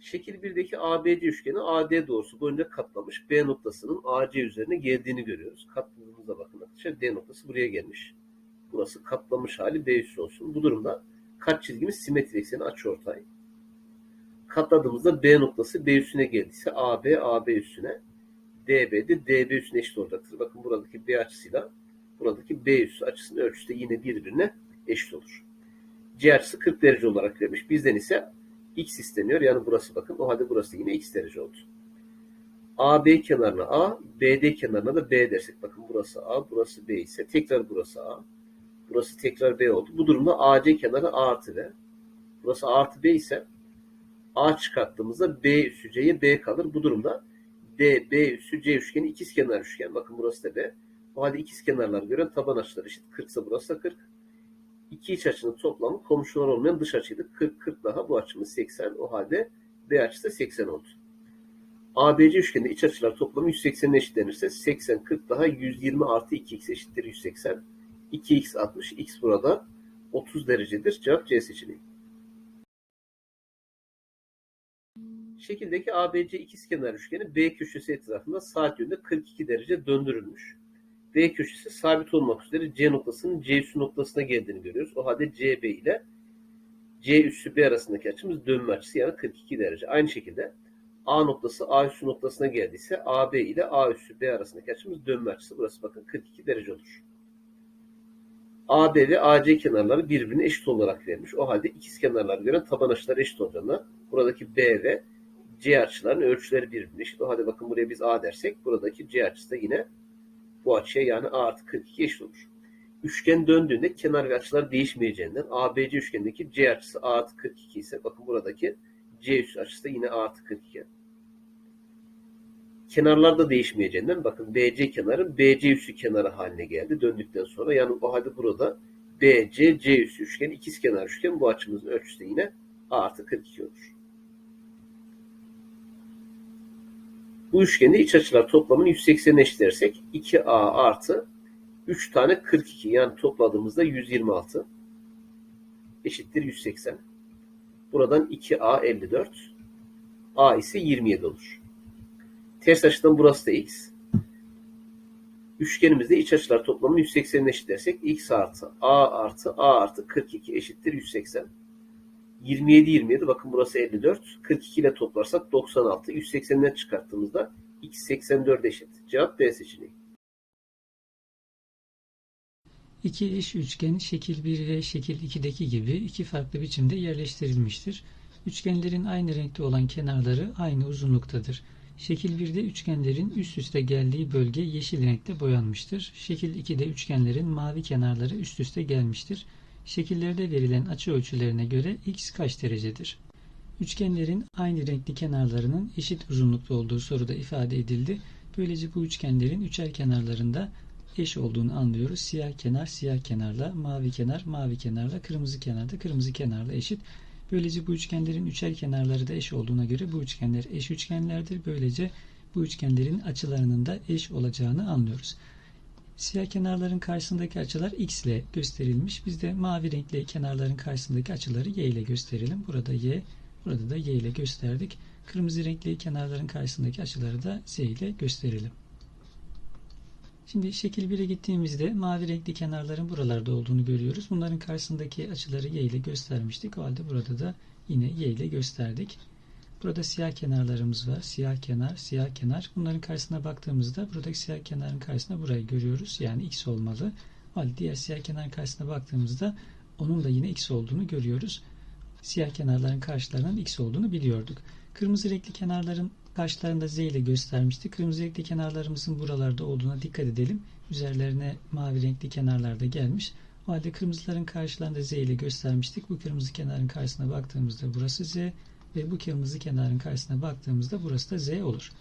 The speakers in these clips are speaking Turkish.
Şekil 1'deki ABC üçgeni AD doğrusu boyunca katlamış. B noktasının AC üzerine geldiğini görüyoruz. Katladığımızda bakın arkadaşlar D noktası buraya gelmiş. Burası katlamış hali B üssü olsun. Bu durumda kat çizgimiz simetrik ekseni açıortay. Katladığımızda B noktası B üssüne geldiyse AB AB üssüne DB de DB üssüne eşit olacaktır. Bakın buradaki B açısıyla buradaki B üssü açısının ölçüsü de yine birbirine eşit olur. C açısı 40 derece olarak verilmiş. Bizden ise x isteniyor. Yani burası bakın. O halde burası yine x derece oldu. AB kenarına A, BD kenarına da B dersek. Bakın burası A, burası B ise tekrar burası A. Burası tekrar B oldu. Bu durumda AC kenarı A artı B. Burası A artı B ise A çıkarttığımızda B üssü C'ye B kalır. Bu durumda D, B üssü C üçgeni ikizkenar üçgen. Bakın burası da B. O halde ikizkenarlar gören taban açıları eşit. 40 ise burası da 40. İki iç açının toplamı komşular olmayan dış açıydı. 40, 40 daha bu açımız 80. O halde B açısı da 80 oldu. ABC üçgeninde iç açılar toplamı 180'e eşitlenirse 80, 40 daha 120 artı 2x eşittir 180. 2x 60, x burada 30 derecedir. Cevap C seçeneği. Şekildeki ABC ikizkenar üçgeni B köşesi etrafında saat yönünde 42 derece döndürülmüş. B köşesi sabit olmak üzere C noktasının C üssü noktasına geldiğini görüyoruz. O halde CB ile C üssü B arasındaki açımız dönme açısı yani 42 derece. Aynı şekilde A noktası A üssü noktasına geldiyse AB ile A üssü B arasındaki açımız dönme açısı. Burası bakın 42 derece olur. AB ve AC kenarları birbirine eşit olarak verilmiş. O halde ikiz kenarlar göre taban açıları eşit olacağına buradaki B ve C açıların ölçüleri birbirine eşit. O halde bakın buraya biz A dersek buradaki C açısı da yine bu açıya yani A artı 42 eşit olur. Üçgen döndüğünde kenar ve açılar değişmeyeceğinden ABC üçgenindeki C açısı A artı 42 ise bakın buradaki C üssü açısı da yine A artı 42. Kenarlar da değişmeyeceğinden bakın BC kenarı BC üssü kenarı haline geldi döndükten sonra. Yani o halde burada BC C üssü üçgen ikiz kenar üçgen bu açımızın ölçüsü de yine A artı 42 olur. Bu üçgende iç açılar toplamını 180'e eşitlersek 2A artı 3 tane 42 yani topladığımızda 126 eşittir 180. Buradan 2A 54. A ise 27 olur. Ters açıdan burası da x. Üçgenimizde iç açılar toplamını 180'e eşitlersek x artı A artı A artı 42 eşittir 180. 27 27 bakın burası 54. 42 ile toplarsak 96. 180'den çıkarttığımızda x 84 eşit. Cevap B seçeneği. İki eş üçgen şekil 1 ve şekil 2'deki gibi iki farklı biçimde yerleştirilmiştir. Üçgenlerin aynı renkte olan kenarları aynı uzunluktadır. Şekil 1'de üçgenlerin üst üste geldiği bölge yeşil renkte boyanmıştır. Şekil 2'de üçgenlerin mavi kenarları üst üste gelmiştir. Şekillerde verilen açı ölçülerine göre x kaç derecedir? Üçgenlerin aynı renkli kenarlarının eşit uzunlukta olduğu soruda ifade edildi. Böylece bu üçgenlerin üçer kenarlarında eş olduğunu anlıyoruz. Siyah kenar siyah kenarla, mavi kenar mavi kenarla, kırmızı kenar da kırmızı kenarla eşit. Böylece bu üçgenlerin üçer kenarları da eş olduğuna göre bu üçgenler eş üçgenlerdir. Böylece bu üçgenlerin açılarının da eş olacağını anlıyoruz. Siyah kenarların karşısındaki açılar x ile gösterilmiş. Biz de mavi renkli kenarların karşısındaki açıları y ile gösterelim. Burada y, burada da y ile gösterdik. Kırmızı renkli kenarların karşısındaki açıları da z ile gösterelim. Şimdi şekil 1'e gittiğimizde mavi renkli kenarların buralarda olduğunu görüyoruz. Bunların karşısındaki açıları y ile göstermiştik. O halde burada da yine y ile gösterdik. Burada siyah kenarlarımız var. Siyah kenar, siyah kenar. Bunların karşısına baktığımızda buradaki siyah kenarın karşısına burayı görüyoruz. Yani x olmalı. Halde diğer siyah kenarın karşısına baktığımızda onun da yine x olduğunu görüyoruz. Siyah kenarların karşılarının x olduğunu biliyorduk. Kırmızı renkli kenarların karşılarında z ile göstermiştik. Kırmızı renkli kenarlarımızın buralarda olduğuna dikkat edelim. Üzerlerine mavi renkli kenarlar da gelmiş. O halde kırmızıların karşılarında z ile göstermiştik. Bu kırmızı kenarın karşısına baktığımızda burası z ve bu kırmızı kenarın karşısına baktığımızda burası da z olur.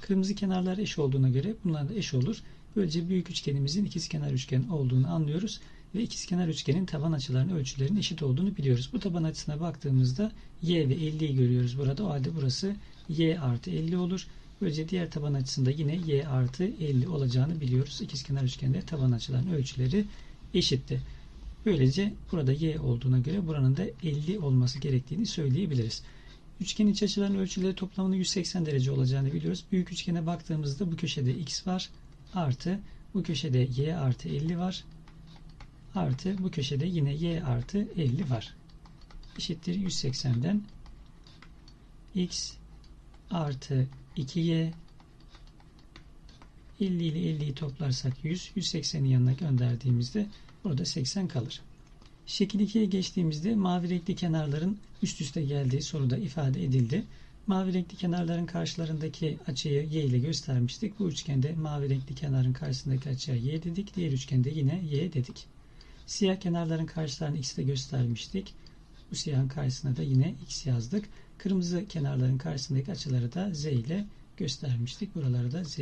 Kırmızı kenarlar eş olduğuna göre bunlar da eş olur. Böylece büyük üçgenimizin ikizkenar üçgen olduğunu anlıyoruz ve ikizkenar üçgenin taban açılarının ölçülerinin eşit olduğunu biliyoruz. Bu taban açısına baktığımızda y ve 50'yi görüyoruz burada. O halde burası y artı 50 olur. Böylece diğer taban açısında yine y artı 50 olacağını biliyoruz. İkizkenar üçgende taban açılarının ölçüleri eşitti. Böylece burada y olduğuna göre buranın da 50 olması gerektiğini söyleyebiliriz. Üçgen iç açıların ölçüleri toplamının 180 derece olacağını biliyoruz. Büyük üçgene baktığımızda bu köşede x var. Artı bu köşede y artı 50 var. Artı bu köşede yine y artı 50 var. Eşittir 180'den x artı 2y 50 ile 50'yi toplarsak 100, 180'in yanına gönderdiğimizde burada 80 kalır. Şekil 2'ye geçtiğimizde mavi renkli kenarların üst üste geldiği soruda ifade edildi. Mavi renkli kenarların karşılarındaki açıyı y ile göstermiştik. Bu üçgende mavi renkli kenarın karşısındaki açıya y dedik. Diğer üçgende yine y dedik. Siyah kenarların karşılarını x ile göstermiştik. Bu siyahın karşısına da yine x yazdık. Kırmızı kenarların karşısındaki açıları da z ile göstermiştik. Buraları da z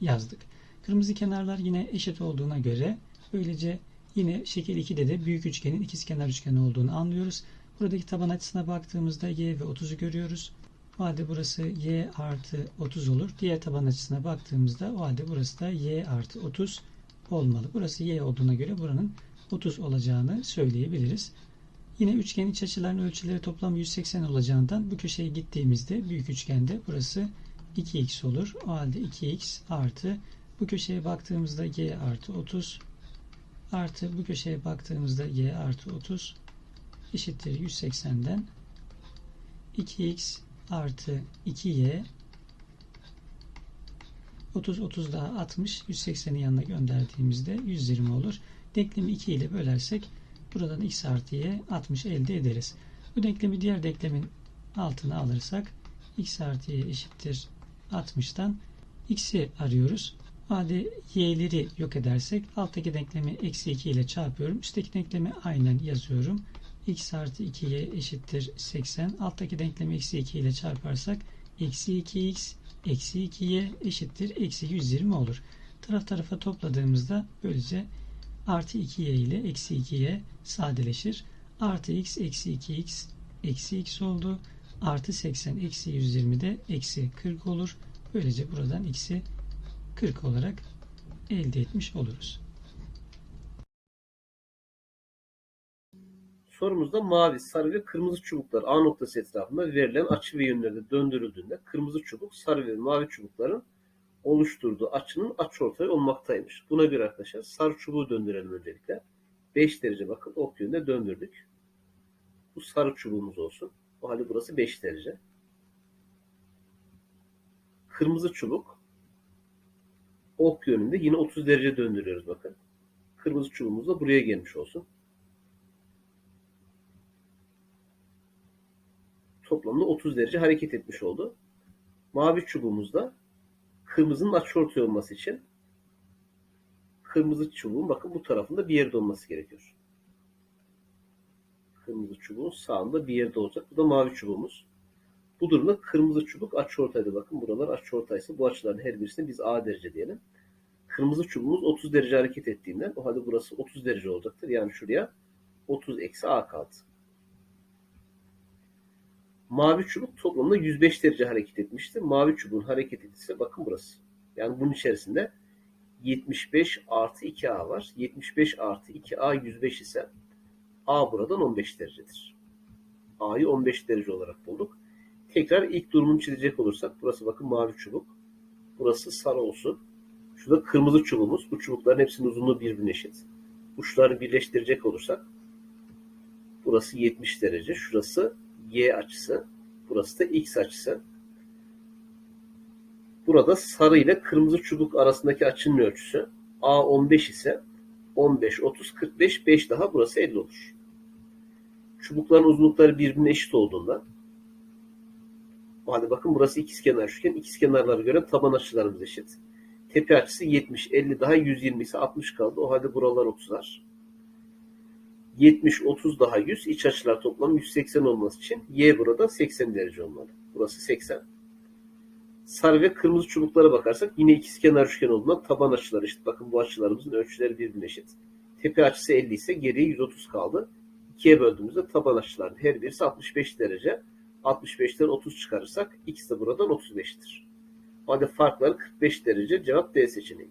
yazdık. Kırmızı kenarlar yine eşit olduğuna göre böylece yine şekil 2'de de büyük üçgenin ikizkenar üçgeni olduğunu anlıyoruz. Buradaki taban açısına baktığımızda y ve 30'u görüyoruz. O halde burası y artı 30 olur. Diğer taban açısına baktığımızda o halde burası da y artı 30 olmalı. Burası y olduğuna göre buranın 30 olacağını söyleyebiliriz. Yine üçgen iç açıların ölçüleri toplam 180 olacağından bu köşeye gittiğimizde büyük üçgende burası 2x olur. O halde 2x artı bu köşeye baktığımızda y artı 30 artı bu köşeye baktığımızda y artı 30 eşittir 180'den 2x artı 2y 30 30 daha 60 180'in yanına gönderdiğimizde 120 olur. Denklemi 2 ile bölersek buradan x artı y 60 elde ederiz. Bu denklemi diğer denklemin altına alırsak x artı y eşittir 60'tan x'i arıyoruz. Hadi y'leri yok edersek alttaki denklemi eksi 2 ile çarpıyorum. Üstteki denklemi aynen yazıyorum. x artı 2y eşittir 80. Alttaki denklemi eksi 2 ile çarparsak eksi 2x eksi 2y eşittir eksi 120 olur. Taraf tarafa topladığımızda böylece artı 2y ile eksi 2y sadeleşir. Artı x eksi 2x eksi x oldu. Artı 80 eksi 120 de eksi 40 olur. Böylece buradan x'i 40 olarak elde etmiş oluruz. Sorumuzda mavi, sarı ve kırmızı çubuklar A noktası etrafında verilen açı ve yönlerde döndürüldüğünde kırmızı çubuk sarı ve mavi çubukların oluşturduğu açının açıortay olmaktaymış. Buna göre arkadaşlar sarı çubuğu döndürelim öncelikle. 5 derece bakın ok yönünde döndürdük. Bu sarı çubuğumuz olsun. O halde burası 5 derece. Kırmızı çubuk ok yönünde yine 30 derece döndürüyoruz bakın. Kırmızı çubuğumuz da buraya gelmiş olsun. Toplamda 30 derece hareket etmiş oldu. Mavi çubuğumuzda kırmızının açıortay olması için kırmızı çubuğun bakın bu tarafında bir yerde olması gerekiyor. Kırmızı çubuğun sağında bir yerde olacak. Bu da mavi çubuğumuz. Bu durumda kırmızı çubuk açıortayda. Bakın buralar açıortaysa bu açıların her birisine biz A derece diyelim. Kırmızı çubuğumuz 30 derece hareket ettiğinden o halde burası 30 derece olacaktır. Yani şuraya 30 eksi A kaldı. Mavi çubuk toplamda 105 derece hareket etmiştir. Mavi çubuğun hareket edilse bakın burası. Yani bunun içerisinde 75 artı 2A var. 75 artı 2A 105 ise A buradan 15 derecedir. A'yı 15 derece olarak bulduk. Tekrar ilk durumunu çizecek olursak burası bakın mavi çubuk. Burası sarı olsun. Şurada kırmızı çubuğumuz. Bu çubukların hepsinin uzunluğu birbirine eşit. Uçlarını birleştirecek olursak burası 70 derece. Şurası Y açısı. Burası da X açısı. Burada sarı ile kırmızı çubuk arasındaki açının ölçüsü A 15 ise 15, 30, 45, 5 daha burası 50 olur. Çubukların uzunlukları birbirine eşit olduğundan o halde bakın burası ikizkenar üçgen. İkizkenarlara göre taban açılarımız eşit. Tepe açısı 70, 50 daha 120 ise 60 kaldı. O halde buralar 30'lar. 70, 30 daha 100. İç açılar toplam 180 olması için Y burada 80 derece olmalı. Burası 80. Sarı ve kırmızı çubuklara bakarsak yine ikizkenar üçgen olduğundan taban açıları eşit. Bakın bu açılarımızın ölçüleri birbirine eşit. Tepe açısı 50 ise geriye 130 kaldı. 2'ye böldüğümüzde taban açıların her birisi 65 derece. 65'ten 30 çıkarırsak x de buradan 35'tir. O halde farkları 45 derece cevap D seçeneği.